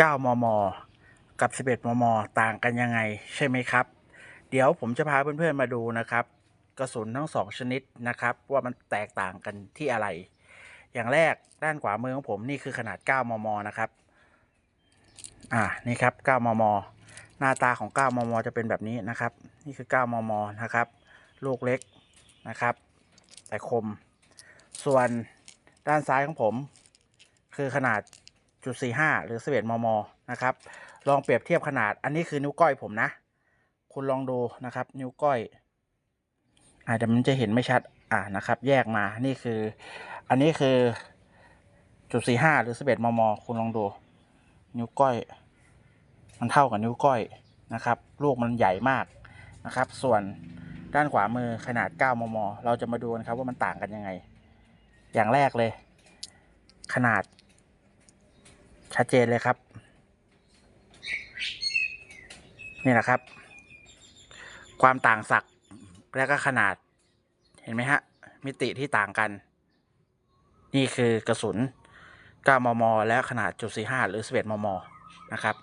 9 มม กับ 11 มม ต่างกันยังไงใช่ไหมครับ เดี๋ยวผมจะพาเพื่อนๆมาดูนะครับ กระสุนทั้ง 2 ชนิดนะครับ ว่ามันแตกต่างกันที่อะไร อย่างแรกด้านขวามือของผมนี่คือขนาด 9 มม นะครับ อ่า นี่ครับ 9 มม หน้าตาของ 9 มม จะเป็นแบบนี้นะครับ นี่คือ 9 มม นะครับ ลูกเล็กนะครับ แต่คม ส่วนด้านซ้ายของผม คือขนาด จุดสี่ห้าหรือสิบเอ็ดมม นะครับ ลองเปรียบเทียบขนาด อันนี้คือนิ้วก้อยผมนะ คุณลองดูนะครับ นิ้วก้อย อาจจะมันจะเห็นไม่ชัด อ่า นะครับ แยกมา นี่คือ อันนี้คือจุดสี่ห้าหรือสิบเอ็ดมม คุณลองดู นิ้วก้อย มันเท่ากับนิ้วก้อยนะครับ ลูกมันใหญ่มากนะครับ ส่วนด้านขวามือขนาด9มม เราจะมาดูกันครับว่ามันต่างกันยังไง อย่างแรกเลย ขนาด ชัดเจนเลยครับ นี่แหละครับ ความต่างสักและก็ขนาด เห็นไหมฮะ มิติที่ต่างกัน นี่คือกระสุน 9 มม และขนาดจุด45หรือ 11 มม นะครับ